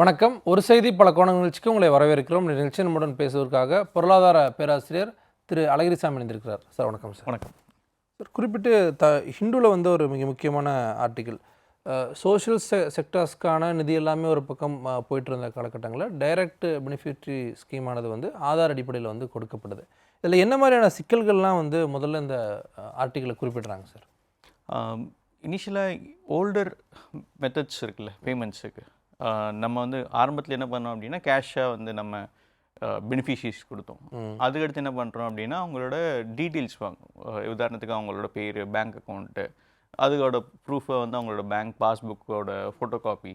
வணக்கம். ஒரு செய்தி பல கோண நிகழ்ச்சிக்கு உங்களை வரவேற்கிறோம். இந்த நிகழ்ச்சி நம்முடன் பேசுவதற்காக பொருளாதார பேராசிரியர் திரு அழகிரிசாமி இணைந்திருக்கிறார். சார் வணக்கம் சார். வணக்கம். சார் குறிப்பிட்டு த ஹிந்துவில் வந்து ஒரு மிக முக்கியமான ஆர்டிக்கிள். சோஷியல் செ செக்டர்ஸ்க்கான நிதி எல்லாமே ஒரு பக்கம் போயிட்டு இருந்த காலகட்டங்களில் டைரக்ட் பெனிஃபிட்ரி ஸ்கீமானது வந்து ஆதார் அடிப்படையில் வந்து கொடுக்கப்படுது. இதில் என்ன மாதிரியான சிக்கல்கள்லாம் வந்து முதல்ல இந்த ஆர்டிக்கிளை குறிப்பிடுறாங்க சார்? இனிஷியலாக ஓல்டர் மெத்தட்ஸ் இருக்குல்ல பேமெண்ட்ஸுக்கு நம்ம வந்து ஆரம்பத்தில் என்ன பண்ணோம் அப்படின்னா கேஷாக வந்து நம்ம பெனிஃபிஷியஸ் கொடுத்தோம். அதுக்கடுத்து என்ன பண்ணுறோம் அப்படின்னா அவங்களோட டீட்டெயில்ஸ் வாங்கும் அஹ், உதாரணத்துக்கு அவங்களோட பேர் பேங்க் அக்கௌண்ட்டு அதுக்கோட ப்ரூஃபை வந்து அவங்களோட பேங்க் பாஸ்புக்கோட ஃபோட்டோ காப்பி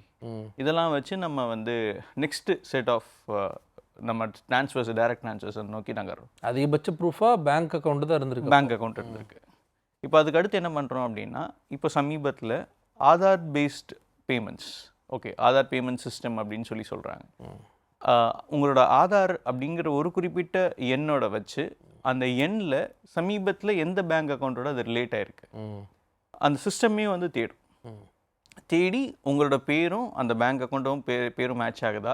இதெல்லாம் வச்சு நம்ம வந்து நெக்ஸ்ட் செட் ஆஃப் நம்ம ட்ரான்ஸ்ஃபர்ஸ் டைரக்ட் ட்ரான்ஸ்ஃபர்ஸை நோக்கி நகர்றோம் அதிகபட்ச ப்ரூஃபாக பேங்க் அக்கௌண்ட் தான் இருந்திருக்கு. பேங்க் அக்கௌண்ட் இருந்திருக்கு. இப்போ அதுக்கு அடுத்து என்ன பண்ணுறோம் அப்படின்னா இப்போ சமீபத்தில் Aadhaar based payments okay Aadhaar payment system அப்படின்னு சொல்லி சொல்கிறாங்க உங்களோட ஆதார் அப்படிங்கிற ஒரு குறிப்பிட்ட எண்ணோட வச்சு அந்த எண்ணில் சமீபத்தில் எந்த பேங்க் அக்கௌண்ட்டோட அது ரிலேட் ஆயிருக்கு. ம். அந்த சிஸ்டமே வந்து தேடும். தேடி உங்களோட பேரும் அந்த பேங்க் அக்கௌண்ட்டும் பே பேரும் மேட்ச் ஆகுதா?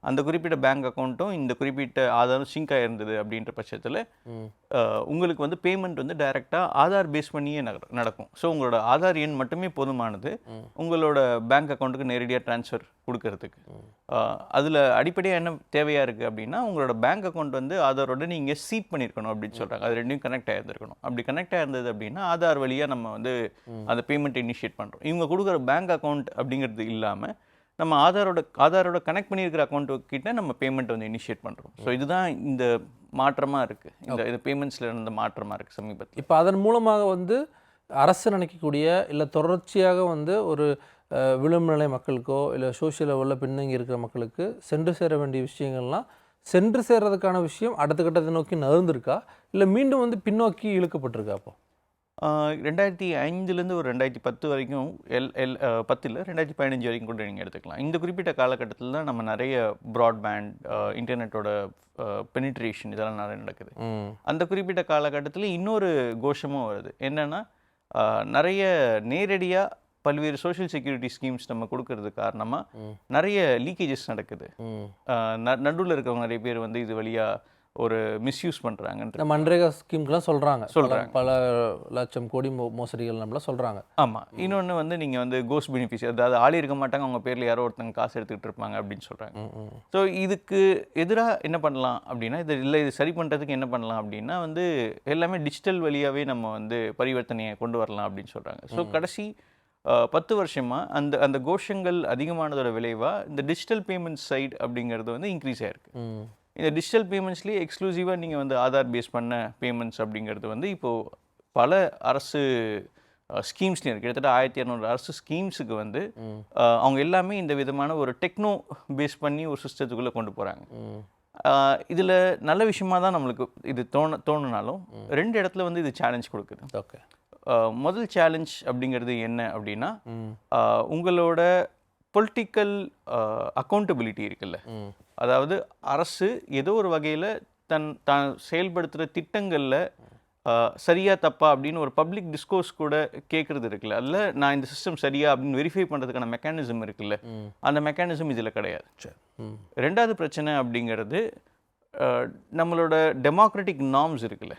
அந்த குறிப்பிட்ட பேங்க் அக்கௌண்ட்டும் இந்த குறிப்பிட்ட ஆதாரம் சிங்க் ஆயிருந்தது அப்படின்ற பட்சத்தில் உங்களுக்கு வந்து பேமெண்ட் வந்து டைரெக்டாக ஆதார் பேஸ் பண்ணியே நட- நடக்கும். ஸோ உங்களோட ஆதார் எண் மட்டுமே போதுமானது. உங்களோட பேங்க் அக்கௌண்ட்டுக்கு நேரடியாக ட்ரான்ஸ்ஃபர் கொடுக்கறதுக்கு. அதில் அடிப்படையாக என்ன தேவையாக இருக்குது அப்படின்னா உங்களோட பேங்க் அக்கௌண்ட் வந்து ஆதாரோட நீங்கள் சீட் பண்ணியிருக்கணும் அப்படின்னு சொல்கிறாங்க அது ரெண்டையும் கனெக்ட் ஆகிருந்திருக்கணும் அப்படி கனெக்ட் ஆயிருந்தது அப்படின்னா ஆதார் வழியாக நம்ம வந்து அந்த பேமெண்ட் இனிஷியேட் பண்ணுறோம் இவங்க கொடுக்குற பேங்க் அக்கௌண்ட் அப்படிங்கிறது இல்லாமல் நம்ம ஆதாரோட ஆதாரோட கனெக்ட் பண்ணியிருக்கிற அக்கௌண்ட் கிட்ட நம்ம பேமெண்ட் வந்து இனிஷியேட் பண்ணுறோம் ஸோ இதுதான் இந்த மாற்றமாக இருக்குது இந்த இது பேமெண்ட்ஸில் இருந்த மாற்றமாக இருக்குது சமீபத்தில். இப்போ அதன் மூலமாக வந்து அரசு நினைக்கக்கூடிய இல்லை தொடர்ச்சியாக வந்து ஒரு அஹ், விளிம்பு நிலை மக்களுக்கோ இல்லை சோஷியல் லெவலில் பின்தங்கி இருக்கிற மக்களுக்கு சென்று சேர வேண்டிய விஷயங்கள்லாம் சென்று சேர்றதுக்கான விஷயம் அடுத்த கட்டத்தை நோக்கி நகர்ந்திருக்கா? இல்லை மீண்டும் வந்து பின்னோக்கி இழுக்கப்பட்டிருக்கா அப்போ? ரெண்டாயிரத்தி ஐந்துலேருந்து ஒரு ரெண்டாயிரத்தி பத்து வரைக்கும் எல் எல் பத்தில் ரெண்டாயிரத்தி பதினஞ்சு வரைக்கும் கூட நீங்கள் எடுத்துக்கலாம். இந்த குறிப்பிட்ட காலகட்டத்தில் தான் நம்ம நிறைய ப்ராட்பேண்ட் இன்டர்நெட்டோட பெனிட்ரேஷன் இதெல்லாம் நிறைய நடக்குது. அந்த குறிப்பிட்ட காலகட்டத்தில் இன்னொரு கோஷமும் வருது. என்னென்னா நிறைய நேரடியாக பல்வேறு சோஷியல் செக்யூரிட்டி ஸ்கீம்ஸ் நம்ம கொடுக்கறது காரணமாக நிறைய லீக்கேஜஸ் நடக்குது. நடுவில் இருக்கவங்க நிறைய பேர் வந்து இது வழியாக ஒரு மிஸ்யூஸ் பண்ணுறாங்கன்ற மன்ரேகா ஸ்கீம்க்கெலாம் சொல்கிறாங்க சொல்றாங்க. பல லட்சம் கோடி மோ மோசடிகள் நம்மளாம் சொல்கிறாங்க ஆமாம் இன்னொன்று வந்து நீங்கள் வந்து கோஸ் பெனிஃபிஷ் அதாவது ஆளி இருக்க மாட்டாங்க அவங்க பேரில் யாரோ ஒருத்தங்க காசு எடுத்துக்கிட்டு இருப்பாங்க அப்படின்னு சொல்கிறாங்க ஸோ இதுக்கு எதிராக என்ன பண்ணலாம் அப்படின்னா இது இல்லை இது சரி பண்ணுறதுக்கு என்ன பண்ணலாம் அப்படின்னா வந்து எல்லாமே டிஜிட்டல் வழியாகவே நம்ம வந்து பரிவர்த்தனையை கொண்டு வரலாம் அப்படின்னு சொல்கிறாங்க ஸோ கடைசி பத்து வருஷமாக அந்த அந்த கோஷங்கள் அதிகமானதோட விளைவாக இந்த டிஜிட்டல் பேமெண்ட் சைட் அப்படிங்கிறது வந்து இன்க்ரீஸ் ஆயிருக்கு. ம். இந்த டிஜிட்டல் பேமெண்ட்ஸ்லேயே எக்ஸ்க்ளூசிவாக நீங்கள் வந்து ஆதார் பேஸ் பண்ண பேமெண்ட்ஸ் அப்படிங்கிறது வந்து இப்போது பல அரசு ஸ்கீம்ஸ்லையும் இருக்குது கிட்டத்தட்ட ஆயிரத்தி இரநூறு அரசு ஸ்கீம்ஸுக்கு வந்து அவங்க எல்லாமே இந்த விதமான ஒரு டெக்னோ பேஸ் பண்ணி ஒரு சிஸ்டத்துக்குள்ளே கொண்டு போகிறாங்க இதில் நல்ல விஷயமா தான் நம்மளுக்கு இது தோண தோணுனாலும் ரெண்டு இடத்துல வந்து இது சேலஞ்ச் கொடுக்குது. ஓகே. முதல் சேலஞ்ச் அப்படிங்கிறது என்ன அப்படின்னா உங்களோட பொலிட்டிக்கல் அக்கௌண்டபிலிட்டி இருக்குல்ல. அதாவது அரசு ஏதோ ஒரு வகையில் தன் தான் செயல்படுத்துகிற திட்டங்களில் சரியா தப்பா அப்படின்னு ஒரு பப்ளிக் டிஸ்கோர்ஸ் கூட கேட்குறது இருக்குல்ல. அதில் நான் இந்த சிஸ்டம் சரியா அப்படின்னு வெரிஃபை பண்ணுறதுக்கான மெக்கானிசம் இருக்குல்ல. அந்த மெக்கானிசம் இதில் கிடையாது. ரெண்டாவது பிரச்சனை அப்படிங்கிறது நம்மளோட டெமோக்ராட்டிக் நார்ம்ஸ் இருக்குல்ல.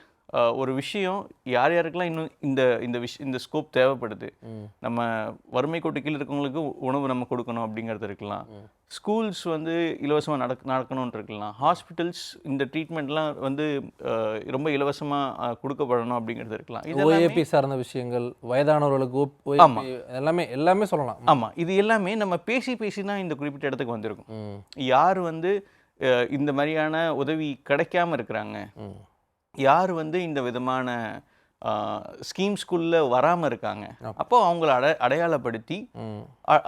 ஒரு விஷயம் யார் யாருக்கெல்லாம் இன்னும் இந்த இந்த விஷ் இந்த ஸ்கோப் தேவைப்படுது. நம்ம வறுமை கோட்டு கீழ் இருக்கவங்களுக்கு உணவு நம்ம கொடுக்கணும் அப்படிங்கிறது இருக்கலாம். ஸ்கூல்ஸ் வந்து இலவசமாக நடக் நடக்கணும்னு இருக்கலாம். ஹாஸ்பிட்டல்ஸ் இந்த ட்ரீட்மெண்ட்லாம் வந்து ரொம்ப இலவசமாக கொடுக்கப்படணும் அப்படிங்கிறது இருக்கலாம். இது ஓஏபி சார்ந்த விஷயங்கள் வயதானவர்களுக்கு OAP, ஆமா. எல்லாமே எல்லாமே சொல்லலாம். ஆமாம் இது எல்லாமே நம்ம பேசி பேசி தான் இந்த குறிப்பிட்ட இடத்துக்கு வந்திருக்கோம். யார் வந்து இந்த மாதிரியான உதவி கிடைக்காம இருக்கிறாங்க? யார் வந்து இந்த விதமான ஸ்கீம்ஸ்குள்ளே வராமல் இருக்காங்க அப்போ அவங்கள அட அடையாளப்படுத்தி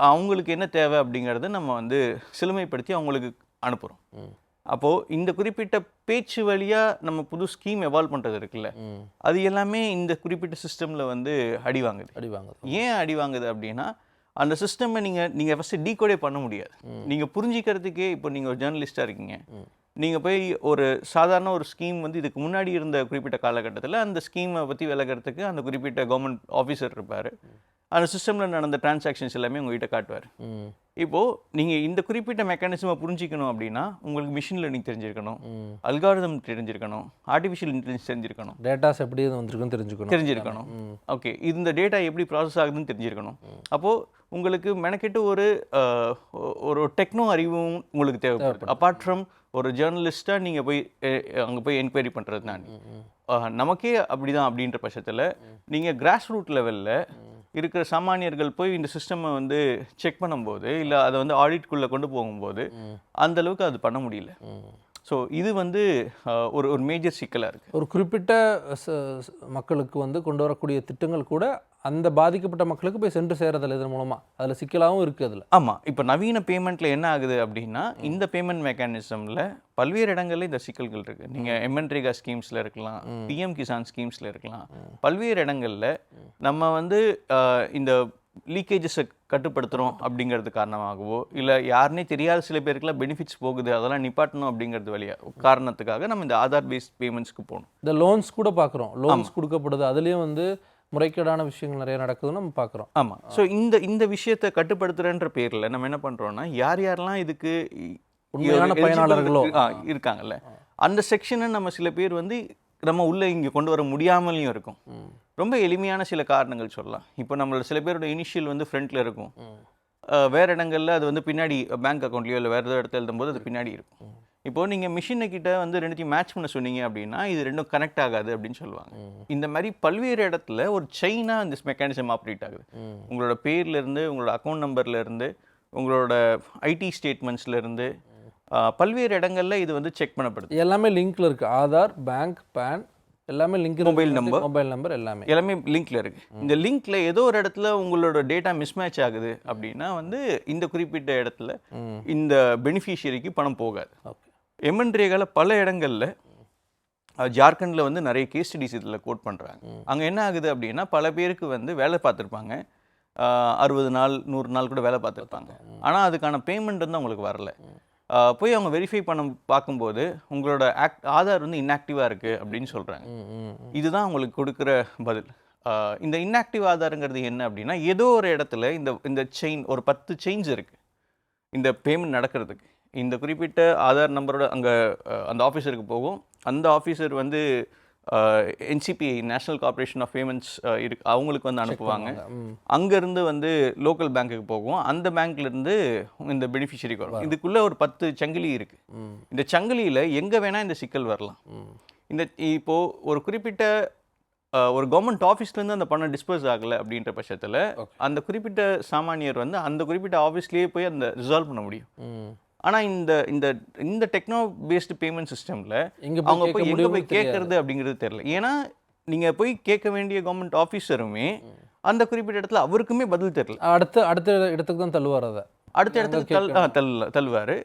அவங்களுக்கு என்ன தேவை அப்படிங்கிறத நம்ம வந்து சிலுமைப்படுத்தி அவங்களுக்கு அனுப்புகிறோம் அப்போது இந்த குறிப்பிட்ட பேச்சு வழியாக நம்ம புது ஸ்கீம் எவால்வ் பண்ணுறது இருக்குல்ல அது எல்லாமே இந்த குறிப்பிட்ட சிஸ்டமில் வந்து அடி வாங்குது. அடி வாங்குது. ஏன் அடி வாங்குது அப்படின்னா அந்த சிஸ்டமை நீங்கள் நீங்கள் ஃபஸ்ட்டு டீகோடே பண்ண முடியாது. நீங்கள் புரிஞ்சிக்கிறதுக்கே இப்போ நீங்கள் ஒரு ஜேர்னலிஸ்ட்டாக இருக்கீங்க. நீங்கள் போய் ஒரு சாதாரண ஒரு ஸ்கீம் வந்து இதுக்கு முன்னாடி இருந்த குறிப்பிட்ட காலகட்டத்தில் அந்த ஸ்கீமை பற்றி விலகிறதுக்கு அந்த குறிப்பிட்ட கவர்மெண்ட் ஆஃபீஸர் இருப்பார். அந்த சிஸ்டமில் நடந்த டிரான்சாக்ஷன்ஸ் எல்லாமே உங்ககிட்ட காட்டுவார். இப்போது நீங்கள் இந்த குறிப்பிட்ட மெக்கானிசமை புரிஞ்சிக்கணும் அப்படின்னா உங்களுக்கு மிஷின் லேர்னிங் தெரிஞ்சிருக்கணும். அல்காரிதம் தெரிஞ்சிருக்கணும். ஆர்டிஃபிஷியல் இன்டெலிஜென்ஸ் தெரிஞ்சிருக்கணும். டேட்டாஸ் எப்படி இது வந்திருக்குன்னு தெரிஞ்சுக்கணும். தெரிஞ்சிருக்கணும். ஓகே இந்த டேட்டா எப்படி ப்ராசஸ் ஆகுதுன்னு தெரிஞ்சிருக்கணும். அப்போது உங்களுக்கு மெனக்கெட்டு ஒரு ஒரு டெக்னோ அறிவும் உங்களுக்கு தேவைப்படுது அப்பார்ட் ஃப்ரம் ஒரு ஜேர்னலிஸ்ட்டாக நீங்கள் போய் அங்கே போய் என்கொயரி பண்ணுறது நான். நமக்கே அப்படிதான் அப்படின்ற பட்சத்தில் நீங்கள் கிராஸ் ரூட் லெவலில் இருக்கிற சாமானியர்கள் போய் இந்த சிஸ்டமை வந்து செக் பண்ணும்போது இல்லை அதை வந்து ஆடிட்குள்ளே கொண்டு போகும்போது அந்த அளவுக்கு அது பண்ண முடியல. ஸோ இது வந்து ஒரு ஒரு மேஜர் சிக்கலாக இருக்குது ஒரு குறிப்பிட்ட மக்களுக்கு வந்து கொண்டு வரக்கூடிய திட்டங்கள் கூட அந்த பாதிக்கப்பட்ட மக்களுக்கு போய் சென்று சேரதில்லை இதன் மூலமா. அதுல சிக்கலாகவும் இருக்கு அதுல. ஆமாம் இப்போ நவீன பேமெண்ட்டில் என்ன ஆகுது அப்படின்னா இந்த பேமெண்ட் மெக்கானிசமில் பல்வேறு இடங்கள்ல இந்த சிக்கல்கள் இருக்குது நீங்கள் எம்என்ரேகா ஸ்கீம்ஸில் இருக்கலாம் பிஎம் கிசான் ஸ்கீம்ஸில் இருக்கலாம். பல்வேறு இடங்கள்ல நம்ம வந்து இந்த லீக்கேஜஸை கட்டுப்படுத்துகிறோம் அப்படிங்கிறது காரணமாகவோ இல்லை யாருனே தெரியாத சில பேருக்குலாம் பெனிஃபிட்ஸ் போகுது அதெல்லாம் நிப்பாட்டணும் அப்படிங்கிறது வழியா காரணத்துக்காக நம்ம இந்த ஆதார் பேஸ்ட் பேமெண்ட்ஸ்க்கு போகணும். இந்த லோன்ஸ் கூட பார்க்குறோம் லோன்ஸ் கொடுக்கப்படுது. அதுலேயும் வந்து முறைகேடான விஷயங்கள் நிறைய நடக்குதுன்னு நம்ம பார்க்குறோம். ஆமாம் ஸோ இந்த இந்த விஷயத்தை கட்டுப்படுத்துறன்ற பேரில் நம்ம என்ன பண்ணுறோம்னா யார் யாரெல்லாம் இதுக்கு உண்மையான பயனாளர்களோ? இருக்காங்கல்ல. அந்த செக்ஷனை நம்ம சில பேர் வந்து நம்ம உள்ள இங்கே கொண்டு வர முடியாமலையும் இருக்கும். ரொம்ப எளிமையான சில காரணங்கள் சொல்லலாம். இப்போ நம்மளோட சில பேரோட இனிஷியல் வந்து ஃப்ரண்ட்ல இருக்கும். வேற இடங்கள்ல அது வந்து பின்னாடி பேங்க் அக்கௌண்ட்லயோ இல்லை வேற ஏதோ இடத்துல எழுதும்போது அது பின்னாடி இருக்கும். இப்போ நீங்க மிஷினை கிட்ட வந்து ரெண்டுத்தையும் மேட்ச் பண்ண சொன்னீங்க அப்படின்னா இது ரெண்டும் கனெக்ட் ஆகாது அப்படின்னு சொல்லுவாங்க. இந்த மாதிரி பல்வேறு இடத்துல ஒரு செயினா இந்த மெக்கானிசம் ஆப்ரேட் ஆகுது. உங்களோட பேர்ல இருந்து உங்களோட அக்கௌண்ட் நம்பர்ல இருந்து உங்களோட ஐடி ஸ்டேட்மெண்ட்ஸ்ல இருந்து அஹ், பல்வேறு இடங்கள்ல இது வந்து செக் பண்ணப்படுது. எல்லாமே லிங்க்ல இருக்கு. ஆதார் பேங்க் பேன் எல்லாமே link Mobile number. Mobile number எல்லாமே. எல்லாமே லிங்க்ல இருக்கு. இந்த லிங்க்ல ஏதோ ஒரு இடத்துல உங்களோட டேட்டா மிஸ்மேட்ச் ஆகுது அப்படின்னா வந்து இந்த குறிப்பிட்ட இடத்துல இந்த பெனிஃபிஷியரிக்கு பணம் போகாது. எம்என் ரேகால பல இடங்கள்ல ஜார்க்கண்ட்ல வந்து நிறைய கேஸ் ஸ்டடிஸ் இதில் கோட் பண்றாங்க. அங்க என்ன ஆகுது அப்படின்னா பல பேருக்கு வந்து வேலை பார்த்துருப்பாங்க. அறுபது நாள் நூறு நாள் கூட வேலை பார்த்துருப்பாங்க. ஆனா அதுக்கான பேமெண்ட் வந்து அவங்களுக்கு வரல. போய் அவங்க வெரிஃபை பண்ண பார்க்கும்போது உங்களோட ஆக்ட் ஆதார் வந்து இன்ஆக்டிவாக இருக்கு அப்படின்னு ம் இதுதான் உங்களுக்கு கொடுக்குற பதில். இந்த இன்ஆக்டிவ் ஆதாரங்கிறது என்ன அப்படின்னா ஏதோ ஒரு இடத்துல இந்த இந்த செயின் ஒரு பத்து செயின்ஸ் இருக்கு. இந்த பேமெண்ட் நடக்கிறதுக்கு. இந்த குறிப்பிட்ட ஆதார் நம்பரோட அங்கே அந்த ஆஃபீஸருக்கு போகும். அந்த ஆஃபீஸர் வந்து NCPI national corporation of payments இருக்கு அவங்களுக்கு வந்து அனுப்புவாங்க. அங்கேருந்து வந்து லோக்கல் பேங்க்குக்கு போகும். அந்த பேங்க்ல இருந்து இந்த பெனிஃபிஷரிக்கு வரும். இதுக்குள்ள ஒரு பத்து சங்கிலி இருக்கு. ம். இந்த சங்கிலியில் எங்கே வேணால் இந்த சிக்கல் வரலாம். இந்த இப்போ ஒரு குறிப்பிட்ட ஒரு கவர்மெண்ட் ஆஃபீஸ்லேருந்து அந்த பணம் டிஸ்போஸ் ஆகலை அப்படின்ற பட்சத்தில். அந்த குறிப்பிட்ட சாமானியர் வந்து அந்த குறிப்பிட்ட ஆஃபீஸ்லேயே போய் அந்த ரிசால்வ் பண்ண முடியும். ஆனால் இந்த இந்த இந்த டெக்னோ பேஸ்டு பேமெண்ட் சிஸ்டமில் அவங்க போய் எங்கே போய் கேட்கறது அப்படிங்கிறது தெரியல. ஏன்னா நீங்கள் போய் கேட்க வேண்டிய கவர்மெண்ட் ஆஃபீஸருமே அந்த குறிப்பிட்ட இடத்துல அவருக்குமே பதில் தெரியல. அடுத்த அடுத்த இடத்துக்கு தான் தள்ளுவார் அதை. அடுத்த இடத்துக்கு தள் தள்ள தள்ளுவார்.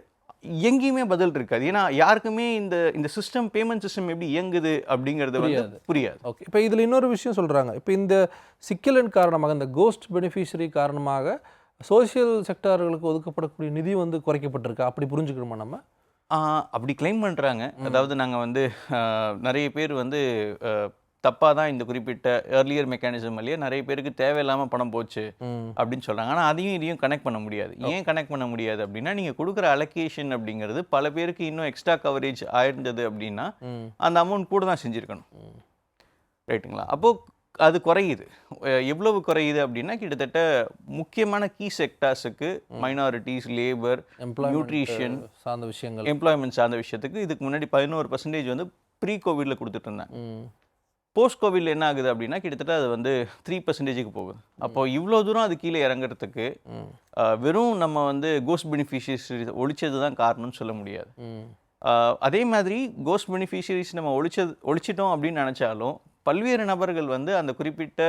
எங்கேயுமே பதில் இருக்காது. ஏன்னா யாருக்குமே இந்த இந்த சிஸ்டம் பேமெண்ட் சிஸ்டம் எப்படி இயங்குது அப்படிங்கிறது வந்து புரியாது. ஓகே இப்போ இதில் இன்னொரு விஷயம் சொல்கிறாங்க இப்போ இந்த சிக்கலின் காரணமாக இந்த கோஸ்ட் பெனிஃபிஷரி காரணமாக சோஷியல் செக்டார்களுக்கு ஒதுக்கப்படக்கூடிய நிதி வந்து குறைக்கப்பட்டிருக்கா. அப்படி புரிஞ்சுக்கணுமா நம்ம? அப்படி கிளைம் பண்ணுறாங்க அதாவது நாங்கள் வந்து நிறைய பேர் வந்து தப்பாக தான் இந்த குறிப்பிட்ட ஏர்லியர் மெக்கானிசம் வழியே நிறைய பேருக்கு தேவையில்லாமல் பணம் போச்சு அப்படின்னு சொல்கிறாங்க ஆனால் அதையும் இதையும் கனெக்ட் பண்ண முடியாது. ஏன் கனெக்ட் பண்ண முடியாது அப்படின்னா நீங்கள் கொடுக்குற அலோகேஷன் அப்படிங்கிறது பல பேருக்கு இன்னும் எக்ஸ்ட்ரா கவரேஜ் ஆயிருந்தது அப்படின்னா அந்த அமௌண்ட் கூட தான் செஞ்சுருக்கணும். ரைட்டுங்களா அப்போது அது குறையுது. எவ்வளவு குறையுது அப்படின்னா கிட்டத்தட்ட முக்கியமான கீ செக்டார்ஸுக்கு மைனாரிட்டிஸ் லேபர் நியூட்ரிஷன் சார்ந்த விஷயங்கள். எம்ப்ளாய்மெண்ட் சார்ந்த விஷயத்துக்கு இதுக்கு முன்னாடி பதினோரு பர்சன்டேஜ் வந்து ப்ரீ கோவிட்ல கொடுத்துட்டு இருந்தாங்க போஸ்ட் கோவிட்ல என்ன ஆகுது அப்படின்னா கிட்டத்தட்ட அது வந்து த்ரீ பர்சன்டேஜுக்கு போகுது. அப்போ இவ்வளோ தூரம் அது கீழே இறங்குறதுக்கு வெறும் நம்ம வந்து கோஸ்ட் பெனிஃபிஷியரிஸ் ஒழிச்சது தான் காரணம்னு சொல்ல முடியாது. அதே மாதிரி கோஸ்ட் பெனிஃபிஷியரிஸ் நம்ம ஒழிச்சது ஒழிச்சிட்டோம் அப்படின்னு நினச்சாலும் பல்வேறு நபர்கள் வந்து அந்த குறிப்பிட்ட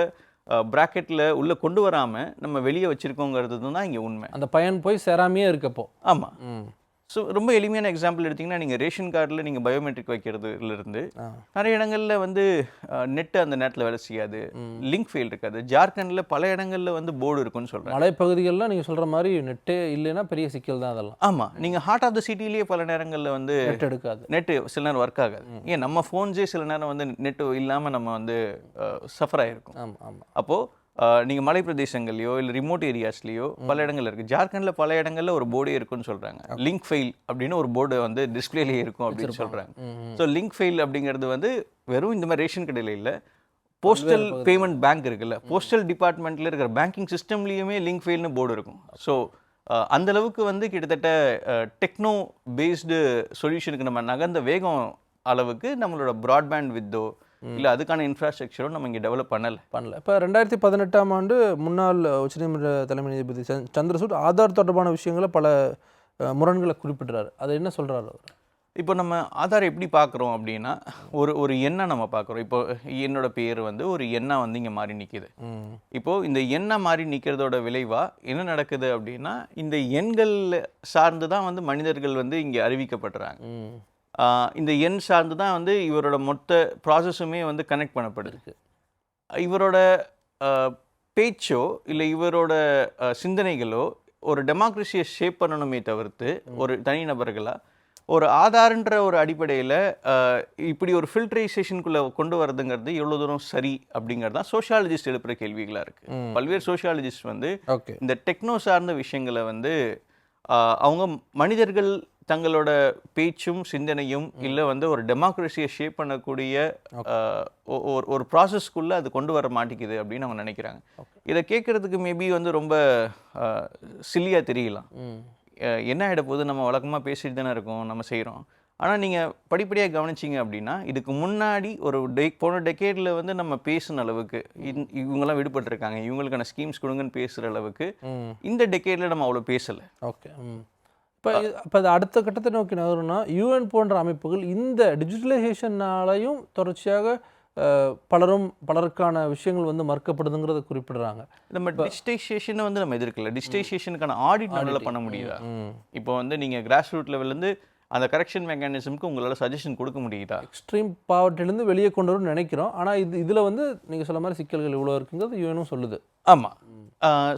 ப்ராக்கெட்டில் உள்ளே கொண்டு வராமல் நம்ம வெளியே வச்சுருக்கோங்கிறது தான் இங்கே உண்மை. அந்த பையன் போய் சேராமையே இருக்கப்போ ஆமாம் ஸோ ரொம்ப எளிமையான எக்ஸாம்பிள் எடுத்திங்கன்னா நீங்கள் ரேஷன் கார்டில் நீங்கள் பயோமெட்ரிக் வைக்கிறதுலேருந்து நிறைய இடங்களில் வந்து நெட்டு அந்த நேரத்தில் வேலை செய்யாது. லிங்க் ஃபெயில் இருக்காது. ஜார்க்கண்டில் பல இடங்களில் வந்து போர்டு இருக்குன்னு சொல்கிறேன் மலைப்பகுதிகளில் நீங்கள் சொல்கிற மாதிரி நெட்டே இல்லைன்னா பெரிய சிக்கல் தான் அதெல்லாம். ஆமாம் நீங்கள் ஹார்ட் ஆஃப் த சிட்டிலேயே பல நேரங்களில் வந்து நெட் எடுக்காது. நெட்டு சில நேரம் ஒர்க் ஆகாது. ஏன் நம்ம ஃபோன்ஸே சில நேரம் வந்து நெட்டு இல்லாமல் நம்ம வந்து சஃபர் ஆகிருக்கும் ஆமாம் ஆமாம் அப்போது நீங்கள் மலை பிரதேசங்கள்லையோ இல்லை ரிமோட் ஏரியாஸ்லேயோ பல இடங்கள் இருக்குது ஜார்க்கண்டில் பல இடங்கள்ல ஒரு போர்டே இருக்குன்னு சொல்கிறாங்க லிங்க் ஃபெயில் அப்படின்னு ஒரு போர்டு வந்து டிஸ்பிளேலேயே இருக்கும் அப்படின்னு சொல்கிறாங்க ஸோ லிங்க் ஃபெயில் அப்படிங்கிறது வந்து வெறும் இந்த மாதிரி ரேஷன் கடையில் இல்லை. போஸ்டல் பேமெண்ட் பேங்க் இருக்குல்ல. போஸ்டல் டிபார்ட்மெண்ட்டில் இருக்கிற பேங்கிங் சிஸ்டம்லேயுமே லிங்க் ஃபெயில்னு போர்டு இருக்கும். ஸோ அந்த அளவுக்கு வந்து கிட்டத்தட்ட டெக்னோ பேஸ்டு சொல்யூஷனுக்கு நம்ம நகர்ந்த வேகம் அளவுக்கு நம்மளோட ப்ராட்பேண்ட் வித்தோ இல்லை அதுக்கான இன்ஃப்ராஸ்ட்ரக்சரோ நம்ம இங்கே டெவலப் பண்ணலை. பண்ணல. இப்போ ரெண்டாயிரத்தி பதினெட்டாம் ஆண்டு முன்னாள் உச்சநீதிமன்ற தலைமை நீதிபதி சந்- சந்திரசூட் ஆதார் தொடர்பான விஷயங்களை பல முரண்களை குறிப்பிடுறாரு. அதை என்ன சொல்றாரு அவர்? இப்போ நம்ம ஆதார் எப்படி பார்க்குறோம் அப்படின்னா ஒரு ஒரு எண்ணை நம்ம பார்க்குறோம் இப்போ என்னோட பேர் வந்து ஒரு எண்ணா வந்து இங்கே மாறி நிற்கிது ம். இப்போ இந்த எண்ணெய் மாறி நிற்கிறதோட விளைவா என்ன நடக்குது அப்படின்னா இந்த எண்கள் சார்ந்து தான் வந்து மனிதர்கள் வந்து இங்கே அறிவிக்கப்படுறாங்க. இந்த எண் சார்ந்து தான் வந்து இவரோட மொத்த ப்ராசஸுமே வந்து கனெக்ட் பண்ணப்படுது இவரோட பேச்சோ இல்லை இவரோட சிந்தனைகளோ ஒரு டெமோக்ரஸியை ஷேப் பண்ணணுமே தவிர்த்து ஒரு தனிநபர்களா ஒரு ஆதார்ன்ற ஒரு அடிப்படையில் இப்படி ஒரு ஃபில்ட்ரைசேஷனுக்குள்ளே கொண்டு வரதுங்கிறது எவ்வளோ தூரம் சரி அப்படிங்கிறது தான் சோஷியாலஜிஸ்ட் எழுப்புற கேள்விகளாக இருக்குது. பல்வேறு சோஷியாலஜிஸ்ட் வந்து ஓகே. இந்த டெக்னோ சார்ந்த விஷயங்களை வந்து அவங்க மனிதர்கள் தங்களோட பேச்சும் சிந்தனையும் இல்லை வந்து ஒரு டெமோக்ரஸியை ஷேப் பண்ணக்கூடிய ஒரு ஒரு ப்ராசஸ்க்குள்ளே அது கொண்டு வர மாட்டேங்குது அப்படின்னு அவங்க நினைக்கிறாங்க. இதை கேட்குறதுக்கு மேபி வந்து ரொம்ப சில்லியாக தெரியலாம். என்ன ஆகிட போகுது? நம்ம வழக்கமாக பேசிட்டு தானே இருக்கோம் நம்ம செய்கிறோம் ஆனால் நீங்கள் படிப்படியாக கவனிச்சிங்க அப்படின்னா இதுக்கு முன்னாடி ஒரு டெ போன டெக்கேடில் வந்து நம்ம பேசின அளவுக்கு இவங்கெல்லாம் விடுபட்டிருக்காங்க இவங்களுக்கான ஸ்கீம்ஸ் கொடுங்கன்னு பேசுகிற அளவுக்கு இந்த டெக்கேடில் நம்ம அவ்வளோ பேசலை. ஓகே இப்போ இப்போ அது அடுத்த கட்டத்தை நோக்கி நகரும்னா யூஎன் போன்ற அமைப்புகள் இந்த டிஜிட்டலைசேஷனாலையும் தொடர்ச்சியாக பலரும் பலருக்கான விஷயங்கள் வந்து மறுக்கப்படுதுங்கிறத குறிப்பிடுறாங்க. நம்ம டிஜிட்டைசேஷனை வந்து நம்ம எதிர்க்கல. டிஜிட்டைசேஷனுக்கான ஆடிட் நம்மளால பண்ண முடியுதா? இப்போ வந்து நீங்கள் கிராஸ் ரூட் லெவல்லேருந்து அந்த கரெக்ஷன் மெக்கானிசம்க்கு உங்களால் சஜஷன் கொடுக்க முடியுதா? எக்ஸ்ட்ரீம் பாவர்ட்டிலேருந்து வெளியே கொண்டு வரணும்னு நினைக்கிறோம். ஆனால் இது இதில் வந்து நீங்கள் சொல்ல மாதிரி சிக்கல்கள் இவ்வளோ இருக்குங்கிறது யூஎனும் சொல்லுது. ஆமாம்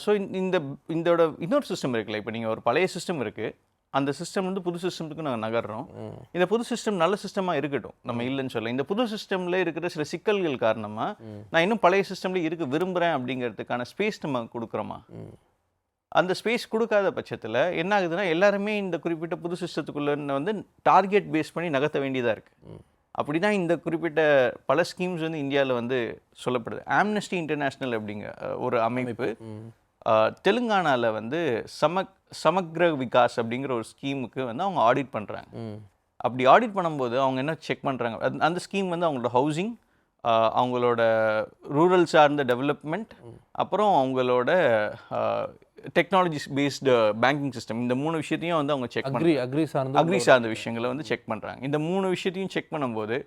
ஸோ இந்த இதோட இன்னொரு சிஸ்டம் இருக்குல்ல. இப்போ நீங்கள் ஒரு பழைய சிஸ்டம் இருக்குது அந்த சிஸ்டம் வந்து புது சிஸ்டத்துக்கு நாங்கள் நகர்றோம். இந்த புது சிஸ்டம் நல்ல சிஸ்டமாக இருக்கட்டும். நம்ம இல்லைன்னு சொல்ல இந்த புது சிஸ்டமில் இருக்கிற சில சிக்கல்கள் காரணமாக நான் இன்னும் பழைய சிஸ்டம்லேயே இருக்க விரும்புகிறேன் அப்படிங்கிறதுக்கான ஸ்பேஸ் நம்ம கொடுக்குறோமா? அந்த ஸ்பேஸ் கொடுக்காத பட்சத்தில் என்ன ஆகுதுன்னா எல்லாருமே இந்த குறிப்பிட்ட புது சிஸ்டத்துக்குள்ள வந்து டார்கெட் பேஸ் பண்ணி நகர்த்த வேண்டியதாக இருக்குது அப்படி தான் இந்த குறிப்பிட்ட பல ஸ்கீம்ஸ் வந்து இந்தியாவில் வந்து சொல்லப்படுது. ஆம்னஸ்டி இன்டர்நேஷ்னல் அப்படிங்க ஒரு அமைப்பு. தெலுங்கானாவில் வந்து சமக் சமக்ர விகாஸ் அப்படிங்கிற ஒரு ஸ்கீமுக்கு வந்து அவங்க ஆடிட் பண்ணுறாங்க அப்படி ஆடிட் பண்ணும்போது அவங்க என்ன செக் பண்ணுறாங்க அந்த ஸ்கீம் வந்து அவங்களோட ஹவுசிங் அவங்களோட ரூரல் சார்ந்த டெவலப்மெண்ட் அப்புறம் அவங்களோட டெக்னாலஜிஸ் பேஸ்டு பேங்கிங் சிஸ்டம் இந்த மூணு விஷயத்தையும் வந்து அவங்க செக் அக்ரி அக்ரி சார்ந்த அக்ரி சார்ந்த விஷயங்களை வந்து செக் பண்ணுறாங்க இந்த மூணு விஷயத்தையும் செக் பண்ணும்போது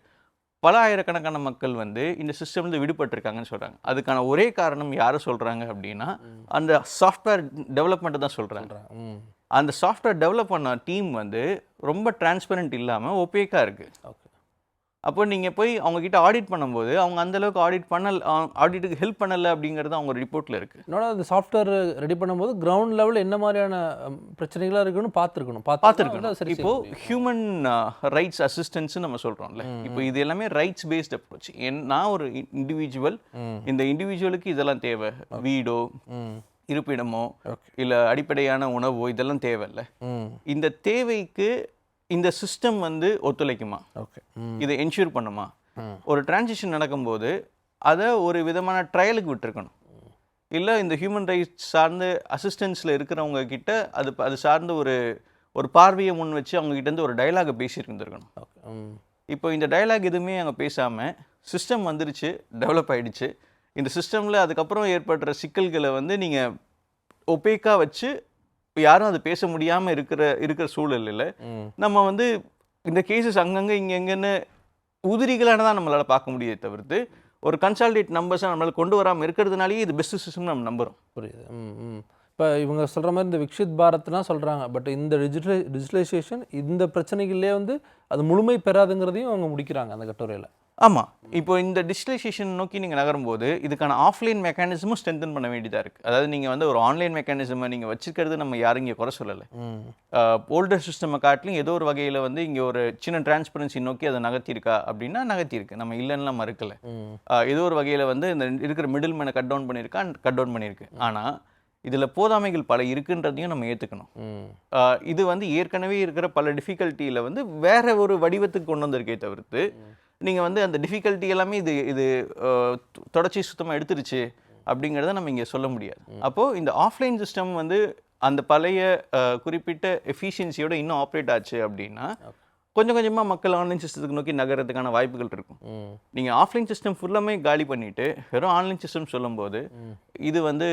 பல ஆயிரக்கணக்கான மக்கள் வந்து இந்த சிஸ்டம்ல விடுபட்டிருக்காங்கன்னு சொல்கிறாங்க அதுக்கான ஒரே காரணம் யாரை சொல்கிறாங்க அப்படின்னா அந்த சாஃப்ட்வேர் டெவலப்மெண்ட்டை தான் சொல்கிறாங்க அந்த சாஃப்ட்வேர் டெவலப் பண்ண டீம் வந்து ரொம்ப டிரான்ஸ்பரண்ட் இல்லாமல் ஒப்பேக்காக இருக்குது அப்போ நீங்கள் போய் அவங்க கிட்ட ஆடிட் பண்ணும்போது அவங்க அந்த அளவுக்கு ஆடிட் பண்ணல ஆடிட்டுக்கு ஹெல்ப் பண்ணலை அப்படிங்கிறது அவங்க ரிப்போர்ட்டில் இருக்குது இன்னொன்று அந்த சாஃப்ட்வேர் ரெடி பண்ணும்போது கிரவுண்ட் லெவலில் என்ன மாதிரியான அம், பிரச்சனைகளா இருக்குன்னு பார்த்துருக்கணும். பார்த்துருக்கணும். சரி இப்போ ஹியூமன் ரைட்ஸ் அசிஸ்டன்ஸ் நம்ம சொல்றோம்ல. இப்போ இது எல்லாமே ரைட்ஸ் பேஸ்ட் அப்ரோச் நான் ஒரு இண்டிவிஜுவல். இந்த இண்டிவிஜுவலுக்கு இதெல்லாம் தேவை. வீடோ இருப்பிடமோ இல்ல அடிப்படையான உணவோ இதெல்லாம் தேவையில்ல. ம். இந்த தேவைக்கு இந்த சிஸ்டம் வந்து ஒத்துழைக்குமா? ஓகே இதை என்ஷூர் பண்ணுமா. ஒரு டிரான்சிஷன் நடக்கும்போது அதை ஒரு விதமான ட்ரையலுக்கு விட்டுருக்கணும். இல்லை இந்த ஹியூமன் ரைட்ஸ் சார்ந்து அசிஸ்டன்ஸில் இருக்கிறவங்க கிட்ட அது அது சார்ந்த ஒரு ஒரு பார்வையை முன் வச்சு அவங்க கிட்ட இருந்து ஒரு டயலாகை பேசியிருந்துருக்கணும் இப்போ இந்த டயலாக் எதுவுமே அங்கே பேசாமல் சிஸ்டம் வந்துருச்சு டெவலப் ஆயிடுச்சு. இந்த சிஸ்டமில் அதுக்கப்புறம் ஏற்படுற சிக்கல்களை வந்து நீங்கள் ஒப்பேக்காக வச்சு யாரும் அது பேச முடியாமல் இருக்கிற இருக்கிற சூழலில் நம்ம வந்து இந்த கேசஸ் அங்கங்கே இங்கே எங்கன்னு உதிரிகளான தான் நம்மளால் பார்க்க முடியுதே தவிர்த்து ஒரு கன்சால்டேட் நம்பர்ஸை நம்மளால் கொண்டு வராமல் இருக்கிறதுனாலேயே இது பெஸ்ட் சிஸ்டம் நம்ம நம்புகிறோம் புரியுது. இப்போ இவங்க சொல்கிற மாதிரி இந்த விக்ஷித் பாரத்னா சொல்கிறாங்க பட் இந்த டிஜிட்டலை டிஜிட்டலைசேஷன் இந்த பிரச்சனைகள்லேயே வந்து அது முழுமை பெறாதுங்கிறதையும் அவங்க முடிக்கிறாங்க அந்த கட்டுரையில். ஆமாம் இப்போ இந்த டிஜிட்டலைசேஷன் நோக்கி நீங்கள் நகரும்போது இதுக்கான ஆஃப்லைன் மெக்கானிசமும் ஸ்ட்ரென்தன் பண்ண வேண்டியதாக இருக்குது அதாவது நீங்கள் வந்து ஒரு ஆன்லைன் மெக்கானிசமை நீங்கள் வச்சுக்கிறது நம்ம யாரும் இங்கே குறை சொல்லலை. ஓல்டர் சிஸ்டமை காட்டிலும் ஏதோ ஒரு வகையில் வந்து இங்கே ஒரு சின்ன டிரான்ஸ்பரன்சி நோக்கி அதை நகர்த்தியிருக்கா அப்படின்னா நகர்த்தியிருக்கு. நம்ம இல்லைன்னா மறுக்கலை. ஏதோ ஒரு வகையில் வந்து இந்த இருக்கிற மிடில் மேனை கட் டவுன் பண்ணியிருக்கா கட் டவுன் பண்ணியிருக்கு. ஆனால் இதில் போதாமைகள் பல இருக்குன்றதையும் நம்ம ஏற்றுக்கணும் இது வந்து ஏற்கனவே இருக்கிற பல டிஃபிகல்ட்டியில் வந்து வேற ஒரு வடிவத்துக்கு கொண்டு வந்திருக்கே தவிர்த்து நீங்கள் வந்து அந்த டிஃபிகல்ட்டி எல்லாமே இது இது தொடர்ச்சி சுத்தமாக எடுத்துருச்சு அப்படிங்கிறத நம்ம இங்கே சொல்ல முடியாது. அப்போது இந்த ஆஃப்லைன் சிஸ்டம் வந்து அந்த பழைய குறிப்பிட்ட எஃபிஷியன்சியோட இன்னும் ஆப்ரேட் ஆச்சு அப்படின்னா கொஞ்சம் கொஞ்சமாக மக்கள் ஆன்லைன் சிஸ்டத்துக்கு நோக்கி நகர்றதுக்கான வாய்ப்புகள் இருக்கும். நீங்கள் ஆஃப்லைன் சிஸ்டம் ஃபுல்லாமே காலி பண்ணிவிட்டு வெறும் ஆன்லைன் சிஸ்டம் சொல்லும்போது இது வந்து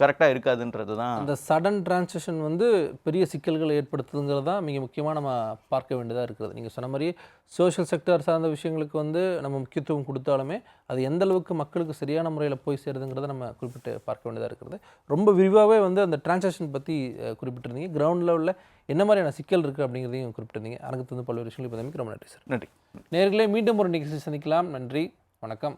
கரெக்டாக இருக்காதுன்றது தான். அந்த சடன் டிரான்சிஷன் வந்து பெரிய சிக்கல்களை ஏற்படுத்துதுங்கிறது தான் மிக முக்கியமாக நம்ம பார்க்க வேண்டியதாக இருக்கிறது. நீங்கள் சொன்ன மாதிரி சோஷியல் செக்டர் சார்ந்த விஷயங்களுக்கு வந்து நம்ம முக்கியத்துவம் கொடுத்தாலுமே அது எந்த அளவுக்கு மக்களுக்கு சரியான முறையில் போய் சேருதுங்கிறத நம்ம குறிப்பிட்டு பார்க்க வேண்டியதாக இருக்கிறது. ரொம்ப விரிவாகவே வந்து அந்த டிரான்சாக்ஷன் பற்றி குறிப்பிட்டிருந்தீங்க. கிரவுண்ட் லெவலில் என்ன மாதிரியான சிக்கல் இருக்குது அப்படிங்கிறதையும் குறிப்பிட்டிருந்தீங்க. அரங்கத்து வந்து பல்வேறு விஷயங்கள் இப்போ ரொம்ப நன்றி சார். நன்றி. நேர்களே மீண்டும் ஒரு நிகழ்ச்சி சந்திக்கலாம். நன்றி. வணக்கம்.